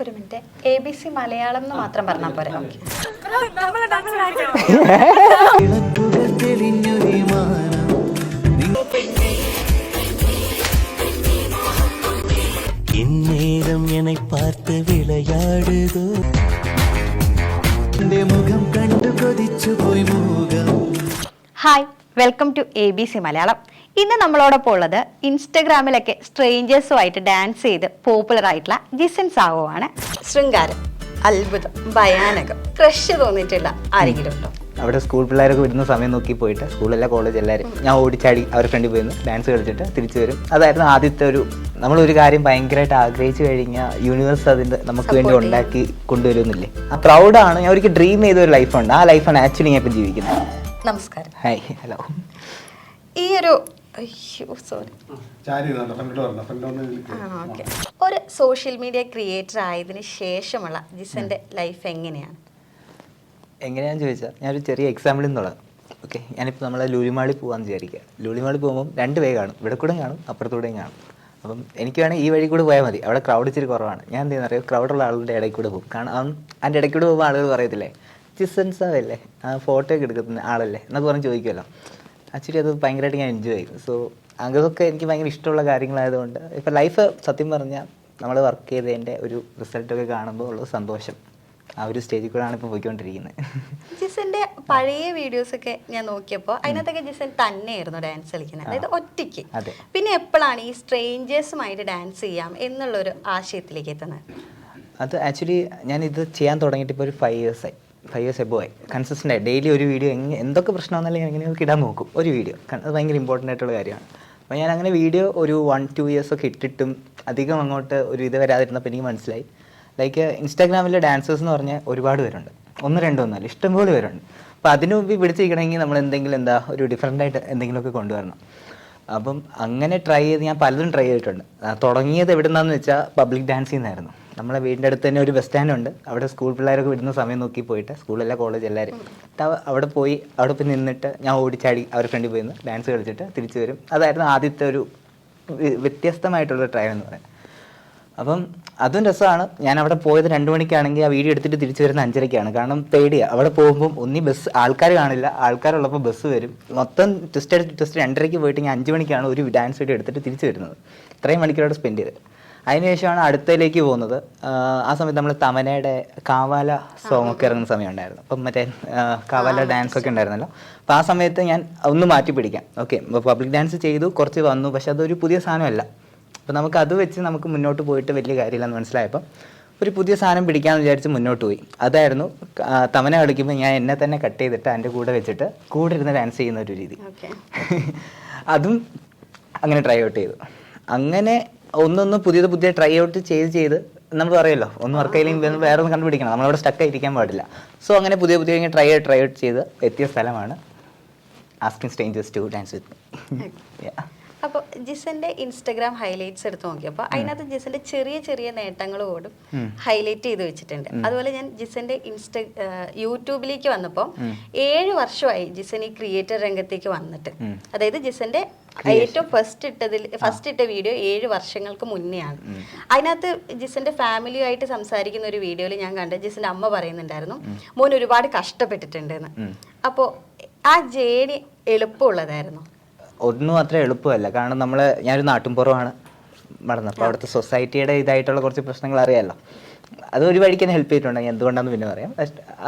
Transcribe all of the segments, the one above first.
ഒരു minute. A B C Malayalam എന്ന് മാത്രം പറഞ്ഞാൽ പോരെ. ഇന്നേരം എന്നെ പാർത്ത് വിളയാടുതോ മുഖം കണ്ടു കൊതിച്ചു പോയി മുഖം hi welcome to A B C Malayalam. ഇന്ന് നമ്മളോടൊപ്പം ഉള്ളത് ഇൻസ്റ്റഗ്രാമിലൊക്കെ സ്ട്രേഞ്ചേഴ്സുമായിട്ട് ഡാൻസ് ചെയ്ത് പോപ്പുലർ ആയിട്ടുള്ള ജിസൻ സാവോ ആണ് ശൃംഗാരം അത്ഭുതം ഭയാനകം ക്രഷ് തോന്നിയിട്ടില്ല ആരെങ്കിലും ഉണ്ടോ? അവിടെ സ്കൂൾ പിള്ളേരൊക്കെ വരുന്ന സമയം നോക്കി പോയിട്ട് സ്കൂളിലെ കോളേജ് എല്ലാവരും ഞാൻ ഓടിച്ചാടി അവരുടെ ഫ്രണ്ടിൽ പോയി ഡാൻസ് കളിച്ചിട്ട് തിരിച്ചു വരും. അതായിരുന്നു ആദ്യത്തെ ഒരു നമ്മളൊരു ഒരു കാര്യം ഭയങ്കരമായിട്ട് ആഗ്രഹിച്ചു കഴിഞ്ഞാൽ യൂണിവേഴ്സ് അതിന്റെ നമുക്ക് വേണ്ടി ഉണ്ടാക്കി കൊണ്ടുവരുന്നില്ലേ? ആ പ്രൗഡാണ് ഞാൻ ഒരിക്കൽ ഡ്രീം ചെയ്ത ഒരു ലൈഫുണ്ട് ആ ലൈഫാണ് ആക്ച്വലി ഞാൻ ഇപ്പം ജീവിക്കുന്നത്. നമസ്കാരം. ഹായ് ഹലോ ഈ ഒരു അയ്യോ സോറി ഓക്കെ ഒരു സോഷ്യൽ മീഡിയ ക്രിയേറ്റർ ആയതിനു ശേഷമുള്ള ജിസന്റെ ലൈഫ് എങ്ങനെയാണ്? എങ്ങനെയാണെന്ന് ചോദിച്ചാൽ ഞാനൊരു ചെറിയ എക്സാമ്പിൾ എന്നുള്ളത് തുടങ്ങാം ഓക്കെ ഞാനിപ്പോൾ നമ്മളെ ലൂലിമാളി പോകാമെന്ന് വിചാരിക്കുക ലൂലിമാളി പോകുമ്പോൾ രണ്ട് വേ കാണും. ഇവിടെ കൂടെ കാണും അപ്പുറത്തൂടെയും കാണും. അപ്പം എനിക്ക് വേണമെങ്കിൽ ഈ വഴി കൂടെ പോയാൽ മതി. അവിടെ ക്രൗഡ് ഇച്ചിരി കുറവാണ്. ഞാൻ എന്ത് ചെയ്യുന്ന ക്രൗഡുള്ള ആളുടെ ഇടയിൽ കൂടെ പോകും. കാരണം അവൻ അതിന്റെ ഇടയ്ക്കൂടെ പോകുമ്പോൾ ആളുകൾ പറയത്തില്ലേ? ആ ഫോട്ടോ ഒക്കെ എടുക്കുന്ന ആളല്ലേ? എന്നൊക്കെ പറഞ്ഞ് ചോദിക്കുമല്ലോ ആക്ച്വലി അത് ഭയങ്കരമായിട്ട് ഞാൻ എൻജോയ് ചെയ്തു. സോ അതൊക്കെ എനിക്ക് ഭയങ്കര ഇഷ്ടമുള്ള കാര്യങ്ങളായതുകൊണ്ട് ഇപ്പം ലൈഫ് സത്യം പറഞ്ഞാൽ നമ്മൾ വർക്ക് ചെയ്തതിന്റെ ഒരു റിസൾട്ടൊക്കെ കാണുമ്പോൾ ഉള്ള സന്തോഷം. ആ ഒരു സ്റ്റേജിൽ കൂടെയാണ് ഇപ്പോൾ പോയിക്കൊണ്ടിരിക്കുന്നത്. ജിസന്റെ പഴയ വീഡിയോസ് ഒക്കെ ഞാൻ നോക്കിയപ്പോൾ അതിനകത്തൊക്കെ ജിസൻ തന്നെയായിരുന്നു ഡാൻസ് കളിക്കുന്നത്. അതായത് ഒറ്റയ്ക്ക്. പിന്നെ എപ്പോഴാണ് ഈ സ്ട്രേഞ്ചേഴ്സുമായിട്ട് ഡാൻസ് ചെയ്യാം എന്നുള്ളൊരു ആശയത്തിലേക്ക് എത്തുന്നത്? അത് ആക്ച്വലി ഞാൻ ഇത് ചെയ്യാൻ തുടങ്ങിയിട്ട് ഇപ്പോൾ ഒരു ഫൈവ് ഇയേഴ്സ് ആയി. ഫൈവ് ഇയേഴ്സ് എബോ ആയി. കൺസിസ്റ്റന്റ് ആയി. ഡെയിലി ഒരു വീഡിയോ എങ്ങനെ എന്തൊക്കെ പ്രശ്നം വന്നാലും ഞാൻ എങ്ങനെയൊക്കെ ഇടാൻ നോക്കും. ഒരു വീഡിയോ അത് ഭയങ്കര ഇമ്പോർട്ടന്റ് ആയിട്ടുള്ള കാര്യമാണ്. അപ്പോൾ ഞാൻ അങ്ങനെ വീഡിയോ ഒരു വൺ ടു ഇയേഴ്സ് ഒക്കെ ഇട്ടിട്ടും അധികം അങ്ങോട്ട് ഒരു ഇത് വരാതിരുന്നപ്പോൾ എനിക്ക് മനസ്സിലായി. ലൈക്ക് ഇൻസ്റ്റാഗ്രാമിലെ ഡാൻസേഴ്സ് എന്ന് പറഞ്ഞാൽ ഒരുപാട് പേരുണ്ട്. ഒന്ന് രണ്ടോ ഒന്നല്ല. ഇഷ്ടംപോലെ പേരുണ്ട്. അപ്പോൾ അതിനു മുമ്പ് പിടിച്ചിരിക്കണമെങ്കിൽ നമ്മൾ എന്തെങ്കിലും എന്താ ഒരു ഡിഫറെന്റ് ആയിട്ട് എന്തെങ്കിലുമൊക്കെ കൊണ്ടുവരണം. അപ്പം അങ്ങനെ ട്രൈ ചെയ്ത് ഞാൻ പലതും ട്രൈ ചെയ്തിട്ടുണ്ട്. തുടങ്ങിയത് എവിടെ നിന്നാന്ന് വെച്ചാൽ പബ്ലിക് ഡാൻസിൽ നിന്നായിരുന്നു. നമ്മളെ വീടിന്റെ അടുത്ത് തന്നെ ഒരു ബസ് സ്റ്റാൻഡ് ഉണ്ട്. അവിടെ സ്കൂൾ പിള്ളേരൊക്കെ വിടുന്ന സമയം നോക്കി പോയിട്ട് സ്കൂളല്ല കോളേജ് എല്ലാവരും അവിടെ പോയി അവിടെ പോയി നിന്നിട്ട് ഞാൻ ഓടിച്ചാടി അവരുടെ ഫ്രണ്ടിൽ പോയി ഡാൻസ് കളിച്ചിട്ട് തിരിച്ചു വരും. അതായിരുന്നു ആദ്യത്തെ ഒരു വ്യത്യസ്തമായിട്ടുള്ള ട്രൈ എന്ന് പറയാം. അപ്പം അതും രസമാണ്. ഞാൻ അവിടെ പോയത് രണ്ട് മണിക്കാണെങ്കിൽ ആ വീഡിയോ എടുത്തിട്ട് തിരിച്ചു വരുന്ന അഞ്ചരയ്ക്കാണ്. കാരണം പേടിയാണ് അവിടെ പോകുമ്പോൾ ഒന്നി ബസ് ആൾക്കാർ കാണില്ല. ആൾക്കാരുള്ളപ്പോൾ ബസ് വരും. മൊത്തം ട്വിസ്റ്റ് ട്വിസ്റ്റ് രണ്ടരയ്ക്ക് പോയിട്ട് ഞാൻ അഞ്ച് മണിക്കാണ് ഒരു ഡാൻസ് വീഡിയോ എടുത്തിട്ട് തിരിച്ചു വരുന്നത്. ഇത്രയും മണിക്കൂറോടെ സ്പെൻഡ് ചെയ്ത് അതിനുശേഷമാണ് അടുത്തതിലേക്ക് പോകുന്നത്. ആ സമയത്ത് നമ്മൾ തമനയുടെ കാവാല സോങ് ഒക്കെ ഇറങ്ങുന്ന സമയം ഉണ്ടായിരുന്നു. അപ്പം മറ്റേ കാവാല ഡാൻസ് ഒക്കെ ഉണ്ടായിരുന്നല്ലോ. അപ്പോൾ ആ സമയത്ത് ഞാൻ ഒന്ന് മാറ്റി പിടിക്കാം. ഓക്കെ പബ്ലിക് ഡാൻസ് ചെയ്തു കുറച്ച് വന്നു. പക്ഷെ അതൊരു പുതിയ സാധനമല്ല. അപ്പോൾ നമുക്ക് അത് വെച്ച് നമുക്ക് മുന്നോട്ട് പോയിട്ട് വലിയ കാര്യമില്ലെന്ന് മനസ്സിലായപ്പോൾ ഒരു പുതിയ സാധനം പിടിക്കാമെന്ന് വിചാരിച്ച് മുന്നോട്ട് പോയി. അതായിരുന്നു തമന കളിക്കുമ്പോൾ ഞാൻ എന്നെ തന്നെ കട്ട് ചെയ്തിട്ട് എന്റെ കൂടെ വെച്ചിട്ട് കൂടെ ഇരുന്ന് ഡാൻസ് ചെയ്യുന്ന ഒരു രീതി. അതും അങ്ങനെ ട്രൈ ഔട്ട് ചെയ്തു. അങ്ങനെ ഒന്നൊന്ന് പുതിയത് പുതിയ ട്രൈ ഔട്ട് ചെയ്ത് ചെയ്ത് നമ്മൾ പറയുമല്ലോ ഒന്ന് വർക്ക് ആയില്ലെങ്കിൽ വേറെ ഒന്ന് കണ്ടുപിടിക്കണം. നമ്മളവിടെ സ്റ്റക്ക് ആയിരിക്കാൻ പാടില്ല. സോ അങ്ങനെ പുതിയ പുതിയ ട്രൈ ട്രൈ ട്രൈ ഔട്ട് ചെയ്ത് എത്തിയ സ്ഥലമാണ് asking strangers to dance with അപ്പോൾ ജിസന്റെ ഇൻസ്റ്റഗ്രാം ഹൈലൈറ്റ്സ് എടുത്ത് നോക്കിയപ്പോൾ അതിനകത്ത് ജിസന്റെ ചെറിയ ചെറിയ നേട്ടങ്ങൾ പോലും ഹൈലൈറ്റ് ചെയ്ത് വെച്ചിട്ടുണ്ട്. അതുപോലെ ഞാൻ ജിസന്റെ ഇൻസ്റ്റ യൂട്യൂബിലേക്ക് വന്നപ്പോൾ ഏഴ് വർഷമായി ജിസൻ ഈ ക്രിയേറ്റർ രംഗത്തേക്ക് വന്നിട്ട്. അതായത് ജിസന്റെ ഏറ്റവും ഫസ്റ്റ് ഇട്ടതിൽ ഫസ്റ്റ് ഇട്ട വീഡിയോ ഏഴ് വർഷങ്ങൾക്ക് മുന്നെയാണ്. അതിനകത്ത് ജിസന്റെ ഫാമിലിയുമായിട്ട് സംസാരിക്കുന്ന ഒരു വീഡിയോയിൽ ഞാൻ കണ്ട ജിസന്റെ അമ്മ പറയുന്നുണ്ടായിരുന്നു മോൻ ഒരുപാട് കഷ്ടപ്പെട്ടിട്ടുണ്ടെന്ന്. അപ്പോൾ ആ ജേണി എളുപ്പമുള്ളതായിരുന്നു. ഒന്നും അത്ര എളുപ്പമല്ല. കാരണം നമ്മൾ ഞാനൊരു നാട്ടുംപുറമാണ് നടന്നത് അപ്പോൾ അവിടുത്തെ സൊസൈറ്റിയുടെ ഇതായിട്ടുള്ള കുറച്ച് പ്രശ്നങ്ങൾ അറിയാമല്ലോ അത് ഒരു വഴിക്ക് തന്നെ ഹെൽപ്പ് ചെയ്തിട്ടുണ്ടെങ്കിൽ എന്തുകൊണ്ടാണെന്ന് പിന്നെ പറയാം.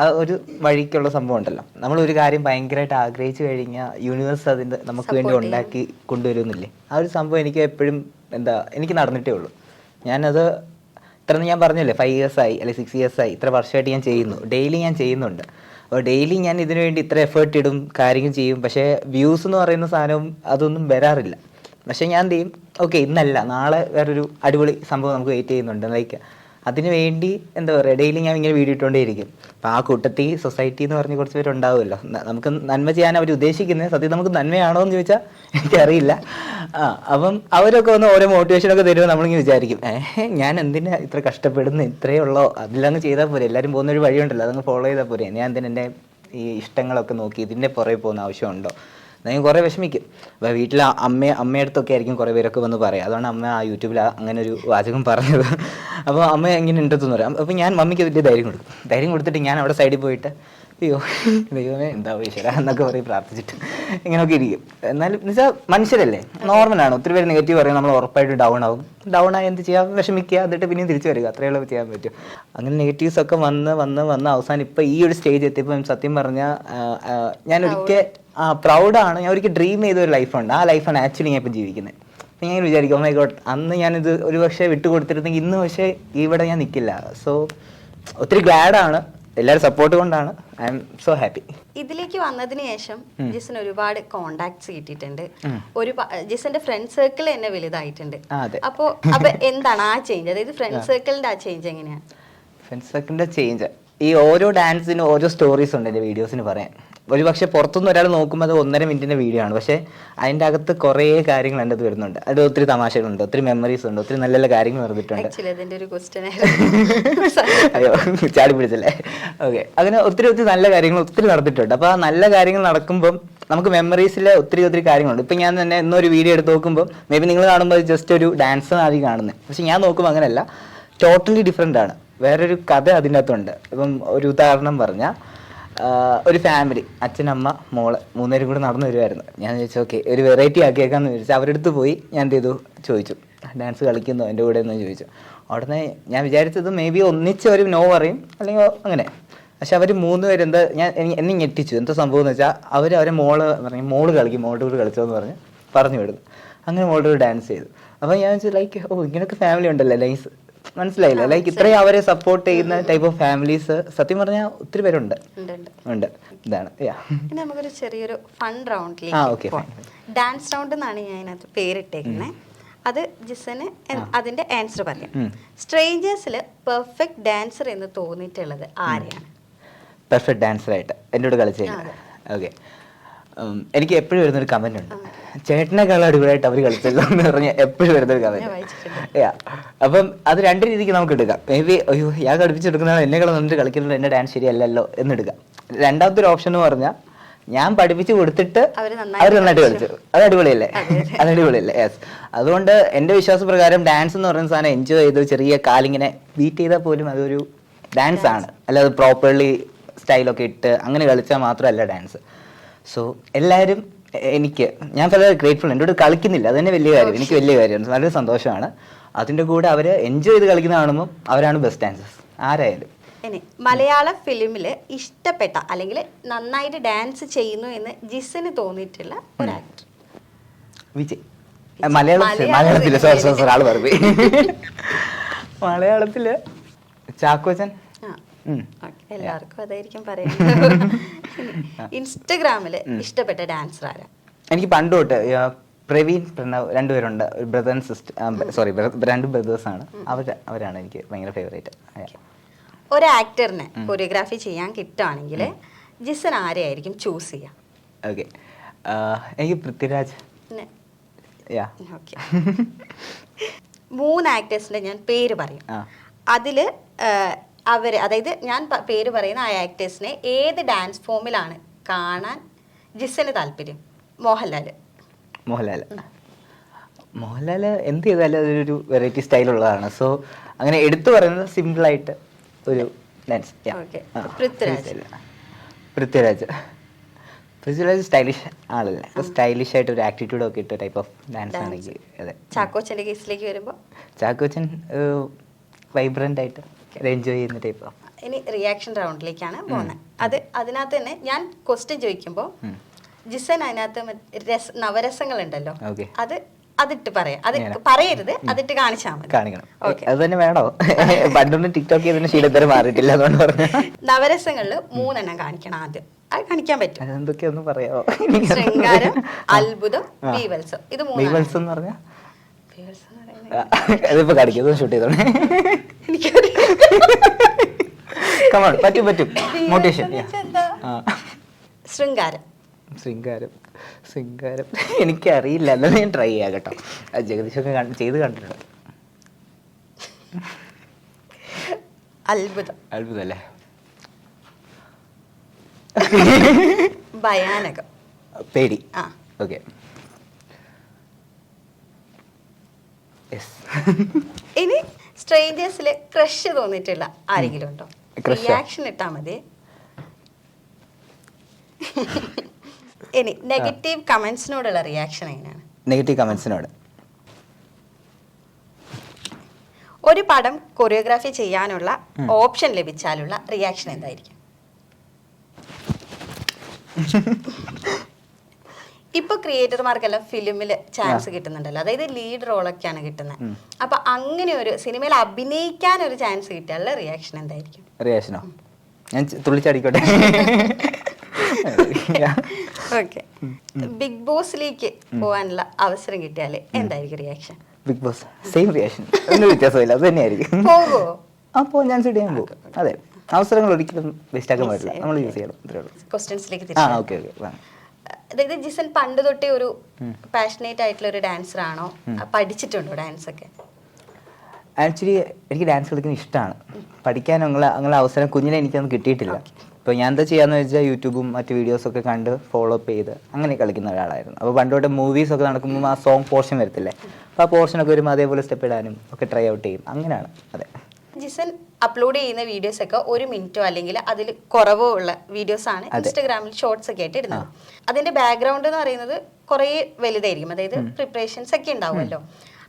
ആ ഒരു വഴിക്കുള്ള സംഭവം ഉണ്ടല്ലോ. നമ്മൾ ഒരു കാര്യം ഭയങ്കരമായിട്ട് ആഗ്രഹിച്ചു കഴിഞ്ഞാൽ യൂണിവേഴ്സ് അതിന്റെ നമുക്ക് വേണ്ടി ഉണ്ടാക്കി കൊണ്ടുവരുന്നില്ലേ? ആ ഒരു സംഭവം എനിക്ക് എപ്പോഴും എന്താ എനിക്ക് നടന്നിട്ടേ ഉള്ളൂ. ഞാനത് ഇത്ര ഞാൻ പറഞ്ഞല്ലേ? ഫൈവ് ഇയേഴ്സ് ആയി അല്ലെങ്കിൽ സിക്സ് ഇയേഴ്സ് ആയി ഇത്ര വർഷമായിട്ട് ഞാൻ ചെയ്യുന്നു. ഡെയിലി ഞാൻ ചെയ്യുന്നുണ്ട്. ഡെയിലി ഞാൻ ഇതിനു വേണ്ടി ഇത്ര എഫേർട്ട് ഇടും കാര്യങ്ങൾ ചെയ്യും. പക്ഷേ വ്യൂസ് എന്ന് പറയുന്ന സാധനവും അതൊന്നും വരാറില്ല. പക്ഷേ ഞാൻ എന്ത് ചെയ്യും? ഓക്കെ ഇന്നല്ല നാളെ വേറൊരു അടിപൊളി സംഭവം നമുക്ക് വെയിറ്റ് ചെയ്യുന്നുണ്ട്. ലൈക്ക് അതിന് വേണ്ടി എന്താ പറയുക ഡെയിലി ഞാൻ ഇങ്ങനെ വീഡിയോ ഇട്ടുകൊണ്ടേയിരിക്കും അപ്പോൾ ആ കൂട്ടത്തിൽ സൊസൈറ്റി എന്ന് പറഞ്ഞ് കുറച്ച് പേരുണ്ടാവുമല്ലോ നമുക്ക് നന്മ ചെയ്യാൻ അവർ ഉദ്ദേശിക്കുന്നത് സത്യം നമുക്ക് നന്മയാണോ എന്ന് ചോദിച്ചാൽ എനിക്കറിയില്ല. ആ അപ്പം അവരൊക്കെ വന്ന് ഓരോ മോട്ടിവേഷനൊക്കെ തരുമ്പോൾ നമ്മളിങ്ങനെ വിചാരിക്കും. ഏഹ് ഞാൻ എന്തിനാ ഇത്ര കഷ്ടപ്പെടുന്നു ഇത്രയേ ഉള്ളോ? അതിലങ്ങ് ചെയ്താൽ പോരെ. എല്ലാവരും പോകുന്ന ഒരു വഴിയുണ്ടല്ലോ. അതങ്ങ് ഫോളോ ചെയ്താൽ പോരെ. ഞാൻ എന്തിനെ ഈ ഇഷ്ടങ്ങളൊക്കെ നോക്കി ഇതിന്റെ പുറകെ പോകുന്ന ആവശ്യമുണ്ടോ? ഞാൻ കുറേ വിഷമിക്കും. അപ്പോൾ വീട്ടിൽ അമ്മ അമ്മയടുത്തൊക്കെ ആയിരിക്കും കുറേ പേരൊക്കെ വന്ന് പറയാം. അതുകൊണ്ട് അമ്മ ആ യൂട്യൂബിൽ അങ്ങനെ ഒരു വാചകം പറഞ്ഞത്. അപ്പോൾ അമ്മ എങ്ങനെ ഉണ്ടെന്ന് പറയാം. അപ്പോൾ ഞാൻ മമ്മിക്ക് വലിയ ധൈര്യം കൊടുക്കും. ധൈര്യം കൊടുത്തിട്ട് ഞാൻ അവിടെ സൈഡിൽ പോയിട്ട് അയ്യോ ദൈവമേ എന്താ ഈശ്വര എന്നൊക്കെ പറയും പ്രാർത്ഥിച്ചിട്ട്. ഇങ്ങനെയൊക്കെ ഇരിക്കും. എന്നാലും എന്നുവെച്ചാൽ മനുഷ്യരല്ലേ? നോർമലാണ് ഒത്തിരി പേര് നെഗറ്റീവ് പറയും. നമ്മൾ ഉറപ്പായിട്ട് ഡൗൺ ആവും. ഡൗൺ ആയി എന്ത് ചെയ്യാം? വിഷമിക്കുക. എന്നിട്ട് പിന്നെയും തിരിച്ചു വരിക. അത്രയേ ഉള്ളൂ ചെയ്യാൻ പറ്റും. അങ്ങനെ നെഗറ്റീവ്സ് ഒക്കെ വന്ന് വന്ന് വന്ന് അവസാനം ഇപ്പം ഈ ഒരു സ്റ്റേജ് എത്തിയപ്പോൾ സത്യം പറഞ്ഞാൽ ഞാൻ ഒരിക്കൽ ആ പ്രൗഡാണ് ഞാൻ ഒരിക്കൽ ഡ്രീം ചെയ്ത ഒരു ലൈഫുണ്ട് ആ ലൈഫാണ് ആക്ച്വലി ഞാൻ ഇപ്പം ജീവിക്കുന്നത്. അപ്പം ഞാൻ വിചാരിക്കും മൈ ഗോഡ് അന്ന് ഞാനിത് ഒരു പക്ഷേ വിട്ടുകൊടുത്തിരുന്നെങ്കിൽ ഇന്ന് പക്ഷേ ഇവിടെ ഞാൻ നിൽക്കില്ല സോ ഒത്തിരി ഗ്ലാഡാണ് എല്ലാവരും സപ്പോർട്ട് കൊണ്ടാണ്. ഐ എം സോ ഹാപ്പി ഇതിലേക്ക് വന്നതിന് ശേഷം ജിസൻ ഒരുപാട് കോണ്ടാക്ട്സ് കിട്ടിയിട്ടുണ്ട്. ഒരു ജിസന്റെ ഫ്രണ്ട് സർക്കിൾ തന്നെ വലുതായിട്ടുണ്ട്. അപ്പോൾ. അപ്പോ അപ്പൊ എന്താണ് ആ ചേഞ്ച് അതായത് ഫ്രണ്ട് സർക്കിളിന്റെ ആ ചേഞ്ച് എങ്ങനെയാണ് ഫ്രണ്ട് സർക്കിളിന്റെ ചേഞ്ച് ഈ ഓരോ ഡാൻസിനും ഓരോ സ്റ്റോറീസ് ഉണ്ട് എന്റെ വീഡിയോസിന് പറയാൻ. ഒരു പക്ഷേ പുറത്തുനിന്ന് ഒരാൾ നോക്കുമ്പോൾ അത് ഒന്നര മിനിറ്റിന്റെ വീഡിയോ ആണ്. പക്ഷേ അതിന്റെ അകത്ത് കുറേ കാര്യങ്ങൾ എന്റെ അത് വരുന്നുണ്ട്. അത് ഒത്തിരി തമാശകളുണ്ട് ഒത്തിരി മെമ്മറീസ് ഉണ്ട് ഒത്തിരി നല്ല നല്ല കാര്യങ്ങൾ നടന്നിട്ടുണ്ട് അയ്യോ ചാടി പിടിച്ചല്ലേ? ഓക്കെ അങ്ങനെ ഒത്തിരി ഒത്തിരി നല്ല കാര്യങ്ങൾ ഒത്തിരി നടന്നിട്ടുണ്ട്. അപ്പോൾ ആ നല്ല കാര്യങ്ങൾ നടക്കുമ്പം നമുക്ക് മെമ്മറീസിൽ ഒത്തിരി ഒത്തിരി കാര്യങ്ങളുണ്ട്. ഇപ്പം ഞാൻ തന്നെ ഇന്നൊരു വീഡിയോ എടുത്ത് നോക്കുമ്പോൾ മേ ബി നിങ്ങൾ കാണുമ്പോൾ ജസ്റ്റ് ഒരു ഡാൻസ് ആദ്യം കാണുന്നത്. പക്ഷെ ഞാൻ നോക്കുമ്പോൾ അങ്ങനെയല്ല. ടോട്ടലി ഡിഫറെന്റ് ആണ്. വേറൊരു കഥ അതിനകത്തുണ്ട്. ഇപ്പം ഒരു ഉദാഹരണം പറഞ്ഞാൽ ഒരു ഫാമിലി അച്ഛനമ്മ മോൾ മൂന്നുപേരും കൂടെ നടന്നു വരുമായിരുന്നു ഞാൻ ചോദിച്ചു ഓക്കെ ഒരു വെറൈറ്റി ആക്കിയേക്കാന്ന് വിചാരിച്ചു അവരുടെ അടുത്ത് പോയി ഞാൻ എന്ത് ചെയ്തു? ചോദിച്ചു. ഡാൻസ് കളിക്കുന്നു എന്റെ കൂടെ എന്ന് ചോദിച്ചു. ഉടനെ ഞാൻ വിചാരിച്ചത് മേ ബി ഒന്നിച്ച് അവർ നോ പറയും അല്ലെങ്കിൽ അങ്ങനെ. പക്ഷെ അവർ മൂന്ന് പേര് എന്താ ഞാൻ എന്നെ ഞെട്ടിച്ചു. എന്താ സംഭവം എന്ന് വെച്ചാൽ അവർ അവരെ മോൾ പറഞ്ഞു മോൾ കളിക്കും മോളുടെ കൂടെ കളിച്ചോ എന്ന് പറഞ്ഞ് പറഞ്ഞു വിടുന്നു. അങ്ങനെ മോളുടെ കൂടെ ഡാൻസ് ചെയ്തു. അപ്പോൾ ഞാൻ വെച്ചാൽ ലൈക്ക് ഓ ഇങ്ങനെയൊക്കെ ഫാമിലി ഉണ്ടല്ലോ ലൈസ് മനസ്സിലായില്ല. ലൈക്ക് ഇത്രയും അവരെ സപ്പോർട്ട് ചെയ്യുന്ന ടൈപ്പ് ഓഫ് ഫാമിലീസ് സത്യം പറഞ്ഞാൽ ഒത്തിരി പേരുണ്ട്. ഉണ്ട് ഇതാണ്. നമുക്കൊരു ചെറിയൊരു ഫൺ റൗണ്ട് റൗണ്ടിലേക്ക് ഡാൻസ് റൗണ്ട് എന്നാണ് ഞാൻ അതിനകത്ത് പേരിട്ടേക്കുന്നത് അത് ജിസന് അതിന്റെ ആൻസർ പറയാം. സ്ട്രേഞ്ചേഴ്സിൽ പെർഫെക്റ്റ് ഡാൻസർ എന്ന് തോന്നിയിട്ടുള്ളത് ആരെയാണ്? പെർഫെക്റ്റ് ഡാൻസറായിട്ട് എന്റെ കൂടെ കളിച്ചു. ഓക്കെ എനിക്ക് എപ്പോഴും വരുന്നൊരു കമന്റ് ഉണ്ട്. ചേട്ടനെക്കാളും അടിപൊളിയായിട്ട് അവർ കളിച്ചല്ലോ എന്ന് പറഞ്ഞ് എപ്പോഴും വരുന്നൊരു കമന്റ് യാ അപ്പം അത് രണ്ട് രീതിക്ക് നമുക്ക് എടുക്കാം മേ ബി അയ്യോ ഞാൻ കളിപ്പിച്ചെടുക്കുന്നതാണ് എന്നെക്കാളും നന്നിട്ട് കളിക്കുന്നത് എന്റെ ഡാൻസ് ശരിയല്ലല്ലോ എന്ന് എന്നെടുക്കാം രണ്ടാമത്തെ ഒരു ഓപ്ഷൻ എന്ന് പറഞ്ഞാൽ ഞാൻ പഠിപ്പിച്ച് കൊടുത്തിട്ട് നന്നായിട്ട് അവർ നന്നായിട്ട് കളിച്ചു. അത് അടിപൊളിയല്ലേ. അത് അടിപൊളിയല്ലേ? യെസ് അതുകൊണ്ട് എന്റെ വിശ്വാസപ്രകാരം ഡാൻസ് എന്ന് പറയുന്ന സാധനം എൻജോയ് ചെയ്ത് ചെറിയ കാലിങ്ങനെ ബീറ്റ് ചെയ്താൽ പോലും അതൊരു ഡാൻസ് ആണ്. അല്ലാതെ പ്രോപ്പർലി സ്റ്റൈലൊക്കെ ഇട്ട് അങ്ങനെ കളിച്ചാൽ മാത്രമല്ല ഡാൻസ് സോ എല്ലാവരും എനിക്ക് ഞാൻ പല ഗ്രേറ്റ്ഫുൾ എന്റെ കൂടെ കളിക്കുന്നില്ല. അത് തന്നെ വലിയ കാര്യം. എനിക്ക് വലിയ കാര്യമാണ് നല്ലൊരു സന്തോഷമാണ്. അതിന്റെ കൂടെ അവർ എൻജോയ് ചെയ്ത് കളിക്കുന്ന കാണുമ്പോൾ അവരാണ് ബെസ്റ്റ് ഡാൻസേഴ്സ് ആരായാലും. ഇനി മലയാള ഫിലിമിൽ ഇഷ്ടപ്പെട്ട അല്ലെങ്കിൽ നന്നായിട്ട് ഡാൻസ് ചെയ്യുന്നു എന്ന് ജിസിന് തോന്നിയിട്ടുള്ള ഒരു ആക്ടർ വിജയ്. മലയാളം മലയാളം മലയാളത്തിൽ സോറി സോറി സിനിമയിൽ. ആൾ പറഞ്ഞു മലയാളത്തിൽ ചാക്കോച്ചൻ. എല്ലാവർക്കും അതായിരിക്കും പറയുന്നത് ഇൻസ്റ്റഗ്രാമിൽ ഇഷ്ടപ്പെട്ട ഡാൻസർ ആരാ? എനിക്ക് പണ്ട് തൊട്ട് പ്രവീൺ പ്രണവ് രണ്ടുപേരുണ്ട്. ഒരു ബ്രദർ ആൻഡ് സിസ്റ്റർ സോറി രണ്ട് ബ്രദേഴ്സ് ആണ്. അവർ അവരാണ് എനിക്ക് ഭയങ്കര ഫേവറേറ്റ്. ഒരു ആക്ടറിനെ കൊറിയോഗ്രാഫി ചെയ്യാൻ കിട്ടുകയാണെങ്കിൽ ജിസൻ ആരെയായിരിക്കും ചൂസ് ചെയ്യാം? ഓക്കെ എനിക്ക് പൃഥ്വിരാജ്. മൂന്ന് ആക്ടേഴ്സിന്റെ ഞാൻ പേര് പറയും. അതിൽ അവർ അതായത് ഞാൻ പേര് പറയുന്ന ആ ആക്ടേഴ്സിനെ ഏത് ഡാൻസ് ഫോമിലാണ് കാണാൻ ജിസന് താല്പര്യം? മോഹൻലാൽ മോഹൻലാൽ മോഹൻലാൽ എന്ത് ചെയ്താലും അതൊരു വെറൈറ്റി സ്റ്റൈലുള്ളതാണ് സോ അങ്ങനെ എടുത്തു പറയുന്നത് സിമ്പിളായിട്ട് ഒരു ഡാൻസ്. പൃഥ്വിരാജ്. പൃഥ്വിരാജ്. പൃഥ്വിരാജ്. സ്റ്റൈലിഷ് ആളല്ലേ. സ്റ്റൈലിഷ് ആയിട്ട് ഒരു ആറ്റിറ്റ്യൂഡ് ഒക്കെ ഇട്ട ടൈപ്പ് ഓഫ് ഡാൻസ് ആണ് ആണെങ്കിൽ അതെ. ചാക്കോച്ചന്റെ കേസിലേക്ക് വരുമ്പോൾ ചാക്കോച്ചൻ വൈബ്രന്റ് ആയിട്ട് എൻജോയ് ചെയ്യുന്ന ടൈപ്പ് ഇനി റിയാക്ഷൻ റൗണ്ടിലേക്കാണ് പോകുന്നത്. അത് അതിനകത്ത് തന്നെ ഞാൻ ക്വസ്റ്റ്യൻ ചോദിക്കുമ്പോൾ. ജിസൻ അതിനകത്ത് രസ നവരസങ്ങൾ ഉണ്ടല്ലോ അത് അതിട്ട് പറയാം. അത് പറയരുത്. അതിട്ട് കാണിച്ചാൽ മതി. കാണിക്കണം. ഓക്കെ. അത് തന്നെ വേണോ? പണ്ടൊന്നും ടിക്ടോക്ക് ചെയ്തതിന് ശീലത്തരം മാറിയിട്ടില്ല അതുകൊണ്ട് പറഞ്ഞു നവരസങ്ങളിൽ മൂന്നെണ്ണം കാണിക്കണം ആദ്യം. അത് കാണിക്കാൻ പറ്റും. പറയാമോ ശൃംഗാരം അത്ഭുതം. ബീവത്സം ഇത് എന്ന് പറഞ്ഞാൽ ബീവത്സം എന്ന് അതിപ്പോ കാണിക്കും. ഷൂട്ട് ചെയ്തോണേ എനിക്കറിയാം. കമോൺ പറ്റും പറ്റും. മോട്ടിവേഷൻ? ശൃംഗാരം. ശൃംഗാരം. ശൃംഗാരം. എനിക്കറിയില്ല. എന്നാലും ഞാൻ ട്രൈ ചെയ്യാം കേട്ടോ. അത് ജഗദീഷൊക്കെ ചെയ്ത് കണ്ടിട്ടുണ്ട്. അത്ഭുതം. അത്ഭുതല്ലേ? ഭയാനകം. പേടി. ആ. ഓക്കെ ഇനി സ്ട്രേഞ്ചേഴ്സിൽ ക്രഷ് തോന്നിയിട്ടില്ല ആരെങ്കിലും ഉണ്ടോ? റിയാക്ഷൻ ഇട്ടാ മതി. ഇനി നെഗറ്റീവ് കമന്റ്സിനോടുള്ള റിയാക്ഷൻ എങ്ങനെയാണ്? നെഗറ്റീവ് കമന്റ്സിനോട് ഒരു പടം കൊറിയോഗ്രാഫി ചെയ്യാനുള്ള ഓപ്ഷൻ ലഭിച്ചാലുള്ള റിയാക്ഷൻ എന്തായിരിക്കും? ഇപ്പൊ ക്രിയേറ്റർമാർക്കെല്ലാം ഫിലിമിൽ ചാൻസ് കിട്ടുന്നുണ്ടല്ലോ. അതായത് ലീഡ് റോളൊക്കെയാണ് കിട്ടുന്നത് അപ്പൊ അങ്ങനെ ഒരു സിനിമയിൽ അഭിനയിക്കാൻ ഒരു ചാൻസ് കിട്ടിയാലുള്ള റിയാക്ഷൻ എന്തായിരിക്കും? റിയാക്ഷനോ ഞാൻ തുള്ളിച്ചടിക്കോട്ടെ? ഓക്കെ. ബിഗ് ബോസിലേക്ക് പോകാനുള്ള അവസരം കിട്ടിയാൽ എന്തായിരിക്കും reaction Bigg Boss same reaction ഒന്നും വ്യത്യാസമില്ല. അത് തന്നെയായിരിക്കും. പോകുമോ അപ്പോൾ ഞാൻ സെറ്റ് ചെയ്യാൻ പോകും. അതെ. അവസരങ്ങൾ ഒരിക്കലും വേസ്റ്റ് ആക്കാൻ പാടില്ല. നമ്മൾ യൂസ് ചെയ്യണം. ക്വസ്റ്റ്യൻസിലേക്ക് ആ ഓക്കെ ഓക്കെ അതായത് ജിസൻ പണ്ട് തൊട്ടേ ഒരു പാഷനേറ്റ് ആയിട്ടുള്ള ഒരു ഡാൻസർ ആണോ? പഠിച്ചിട്ടുണ്ടോ ഡാൻസ് ഒക്കെ? ആക്ച്വലി എനിക്ക് ഡാൻസ് കളിക്കുന്ന ഇഷ്ടമാണ് പഠിക്കാൻ അങ്ങനെ അങ്ങനെ അവസരം കുഞ്ഞിനെ എനിക്കൊന്നും കിട്ടിയിട്ടില്ല. ഇപ്പോൾ ഞാൻ എന്താ ചെയ്യാന്ന് വെച്ചാൽ യൂട്യൂബും മറ്റ് വീഡിയോസൊക്കെ കണ്ട് ഫോളോ അപ്പ് ചെയ്ത് അങ്ങനെ കളിക്കുന്ന ഒരാളായിരുന്നു. അപ്പോൾ പണ്ടോട്ട് മൂവീസ് ഒക്കെ നടക്കുമ്പോൾ ആ സോങ് പോർഷൻ വരത്തില്ലേ? അപ്പോൾ ആ പോർഷനൊക്കെ വരുമ്പോൾ അതേപോലെ സ്റ്റെപ്പ് ഇടാനും ഒക്കെ ട്രൈ ഔട്ട് ചെയ്യും. അങ്ങനെയാണ്. അതെ. ജിസൻ അപ്ലോഡ് ചെയ്യുന്ന വീഡിയോസ് ഒക്കെ ഒരു മിനിറ്റോ അല്ലെങ്കിൽ അതിൽ കുറവോ ഉള്ള വീഡിയോസ് ആണ്. ഇൻസ്റ്റഗ്രാമിൽ ഷോർട്സ് ഒക്കെ ആയിട്ട് ഇടുന്നത് അതിന്റെ ബാക്ക്ഗ്രൗണ്ട് എന്ന് പറയുന്നത് കുറേ വലുതായിരിക്കും. അതായത് പ്രിപ്പറേഷൻസ് ഒക്കെ ഉണ്ടാവുമല്ലോ.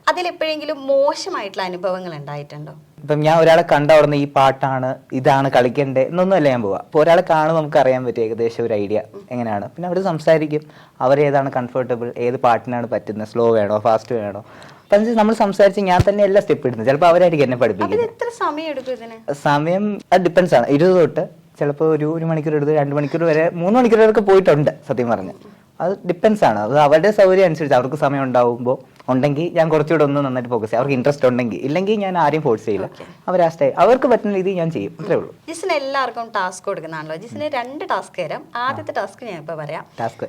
അതിലെപ്പോഴെങ്കിലും മോശമായിട്ടുള്ള അനുഭവങ്ങൾ ഉണ്ടായിട്ടുണ്ടോ? ഇപ്പം ഞാൻ ഒരാളെ കണ്ട ഉടനെ ഈ പാട്ടാണ് ഇതാണ് കളിക്കേണ്ടത് എന്നൊന്നുമല്ല ഞാൻ പോവാ. അപ്പോൾ ഒരാളെ കാണുമ്പോൾ നമുക്ക് അറിയാൻ പറ്റും ഏകദേശം ഒരു ഐഡിയ എങ്ങനെയാണ്. പിന്നെ അവർ സംസാരിക്കും. അവരേതാണ് കംഫർട്ടബിൾ ഏത് പാട്ടിനാണ് പറ്റുന്നത്? സ്ലോ വേണോ ഫാസ്റ്റ് വേണോ? അപ്പം നമ്മൾ സംസാരിച്ച് ഞാൻ തന്നെ എല്ലാ സ്റ്റെപ്പ് ഇടുന്നത്. ചിലപ്പോൾ അവരായിരിക്കും എന്നെ പഠിപ്പിക്കുന്നത്. സമയം അത് ഡിപ്പെൻസ് ആണ്. ഇരുപത് തൊട്ട് ചിലപ്പോൾ ഒരു ഒരു മണിക്കൂർ എടുത്ത് രണ്ട് മണിക്കൂർ വരെ മൂന്ന് മണിക്കൂർ വരെ പോയിട്ടുണ്ട് സത്യം പറഞ്ഞ്. അത് ഡിപ്പെൻസ് ആണ്. അത് അവരുടെ സൗകര്യം അനുസരിച്ച് അവർക്ക് സമയം ഉണ്ടാവുമ്പോൾ ഉണ്ടെങ്കിൽ ഞാൻ കുറച്ചുകൂടെ ഒന്ന് നന്നായിട്ട് ഫോക്കസ് ചെയ്യും. അവർക്ക് ഇൻട്രസ്റ്റ് ഉണ്ടെങ്കിൽ. ഇല്ലെങ്കിൽ ഞാൻ ആരെയും ഫോഴ്സ് ചെയ്യില്ല. അവർ ആ അവർക്ക് പറ്റുന്ന രീതിയിൽ ഞാൻ ചെയ്യും. അത്രേ ഉള്ളൂ. ജിസിന് എല്ലാവർക്കും ടാസ്ക് കൊടുക്കുന്നതാണല്ലോ. ജിസിന് രണ്ട് ടാസ്ക് തരാം. ആദ്യത്തെ ടാസ്ക് ഞാൻ ഇപ്പൊ പറയാം. ടാസ്ക്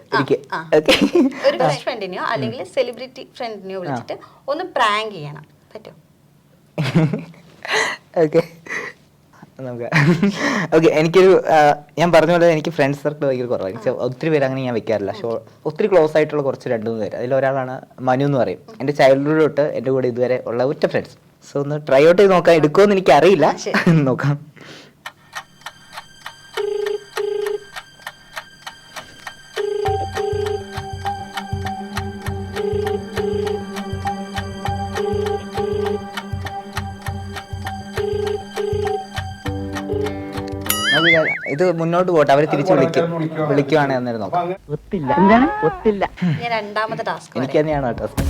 ഒരു ബെസ്റ്റ് ഫ്രണ്ടിനെയോ അല്ലെങ്കിൽ സെലിബ്രിറ്റി ഫ്രണ്ടിനെയോ വിളിച്ചിട്ട് ഒന്ന് പ്രാങ്ക് ചെയ്യണം. പറ്റുമോ? ഓക്കെ നമുക്ക്. ഓക്കെ എനിക്കൊരു ഞാൻ പറഞ്ഞ പോലെ എനിക്ക് ഫ്രണ്ട്സ് സർക്കിൾ ഭയങ്കര കുറവാണ് എനിക്ക് ഒത്തിരി പേര് അങ്ങനെ ഞാൻ വെക്കാറില്ല. ഷോ ഒത്തിരി ക്ലോസ് ആയിട്ടുള്ള കുറച്ച് രണ്ട് മൂന്ന് പേര്. അതിലൊരാളാണ് മനു എന്ന് പറയും. എന്റെ ചൈൽഡ്ഹുഡ് തൊട്ട് എന്റെ കൂടെ ഇതുവരെ ഉള്ള ഒറ്റ ഫ്രണ്ട്സ് സോ ഒന്ന് ട്രൈ ഔട്ട് ചെയ്ത് നോക്കാം. എടുക്കുമെന്ന് എനിക്ക് അറിയില്ല നോക്കാം. ഇതാ- ഇത് മുന്നോട്ട് പോട്ടെ. അവർ തിരിച്ചു വിളിക്കും. വിളിക്കുവാണ്. അന്നേരം നോക്കാം. ഒത്തില്ല. എന്താണ്? ഒത്തില്ല. ഞാൻ രണ്ടാമത്തെ ടാസ്ക് എനിക്ക് തന്നെയാണ് കേട്ടോ ഉപ്പ്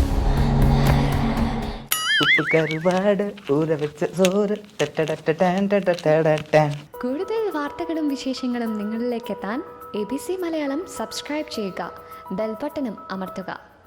ഊര വെച്ച സോറ്. കൂടുതൽ വാർത്തകളും വിശേഷങ്ങളും നിങ്ങളിലേക്ക് എത്താൻ A B C Malayalam subscribe ചെയ്യുക. ബെൽബട്ടനും അമർത്തുക.